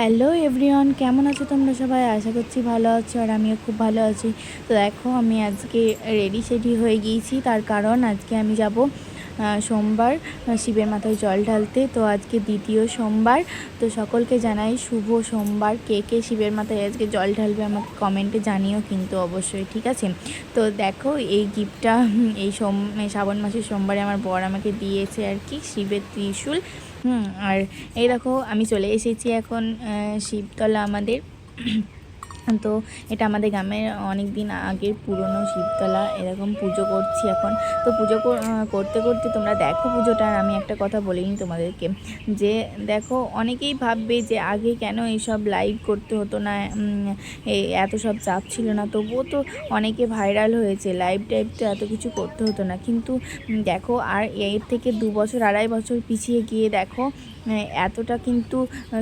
Hello everyone, কেমন আছো তোমরা সবাই? আশা করছি ভালো আছো আর আমিও খুব ভালো আছি। তো দেখো, আমি আজকে রেডি সেডি হয়ে গিয়েছি। তার কারণ আজকে আমি যাব সোমবার শিবের মাথায় জল ঢালতে। তো আজকে দ্বিতীয় সোমবার। তো সকলকে জানাই শুভ সোমবার। কে কে শিবের মাথায় আজকে জল ঢালবে আমাকে কমেন্টে জানিও কিন্তু অবশ্যই, ঠিক আছে? তো দেখো, এই গিফটটা এই সোম শ্রাবণ মাসের সোমবারে আমার বর আমাকে দিয়েছে আর কি, শিবের ত্রিশূল। হুম, আর এই দেখো, আমি চলে এসেছি এখন শিবতলা আমাদের। তো এটা আমাদের গ্রামের অনেক দিন আগের পুরনো শিবতলা, এরকম পুজো করছি এখন। তো পুজো করতে করতে তোমরা দেখো পুজোটা আমি একটা কথা বলিনি তোমাদেরকে। যে দেখো, অনেকেই ভাববে যে আগে কেন এইসব লাইভ করতে হতো না এত সব চাপ ছিল না। তবুও তো অনেকে ভাইরাল হয়েছে লাইভ টাইভ তো এত কিছু করতে হতো না। কিন্তু দেখো, আর এর থেকে দু বছর, আড়াই বছর পিছিয়ে গিয়ে দেখো, এতটা কিন্তু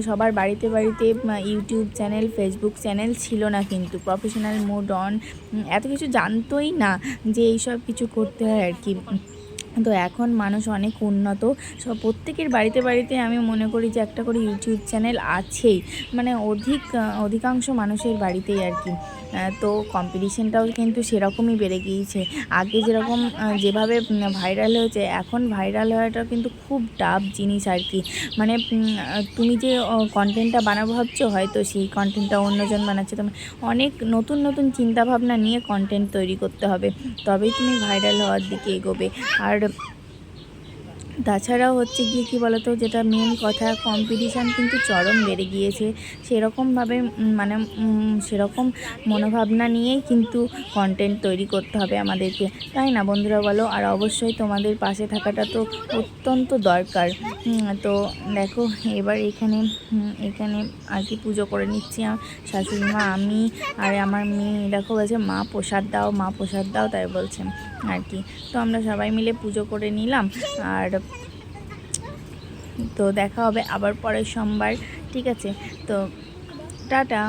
সবার বাড়িতে বাড়িতে ইউটিউব চ্যানেল ফেসবুক চ্যানেল ছিল না কিন্তু। প্রফেশনাল মোড অন এত কিছু জানতোই না যে এইসব কিছু করতে হয় আর কি। তো এখন মানুষ অনেক উন্নত। সব প্রত্যেকের বাড়িতে বাড়িতে আমি মনে করি যে একটা করে ইউটিউব চ্যানেল আছেই। মানে অধিক, অধিকাংশ মানুষের বাড়িতেই আর কি। তো কম্পিটিশনটাও কিন্তু সেরকমই বেড়ে গিয়েছে। আগে যেরকম যেভাবে ভাইরাল হয়েছে, এখন ভাইরাল হওয়াটা কিন্তু খুব টাফ জিনিস আর কি। মানে তুমি যে কন্টেন্টটা বানাবো ভাবছ, হয়তো সেই কন্টেন্টটা অন্যজন বানাচ্ছে। তুমি অনেক নতুন নতুন চিন্তাভাবনা নিয়ে কন্টেন্ট তৈরি করতে হবে। তবেই তুমি ভাইরাল হওয়ার দিকে এগোবে। আর വണക്കം তাছাড়াও হচ্ছে গিয়ে কী বলতো, যেটা মেন কথা কম্পিটিশান কিন্তু চরম বেড়ে গিয়েছে। সেরকমভাবে মানে সেরকম মনোভাবনা নিয়েই কিন্তু কন্টেন্ট তৈরি করতে হবে আমাদেরকে। তাই না বন্ধুরা বলো? আর অবশ্যই তোমাদের পাশে থাকাটা তো অত্যন্ত দরকার। তো দেখো, এবার এখানে এখানে আর কি পুজো করে নিচ্ছি শাশুড়ি মা, আমি আর আমার মেয়ে। দেখো বলছে, মা, প্রসাদ দাও, মা, প্রসাদ দাও, তাই বলছেন আর কি। তো আমরা সবাই মিলে পুজো করে নিলাম। আর তো দেখা হবে আবার পরের সোমবার ঠিক আছে? তো টাটা।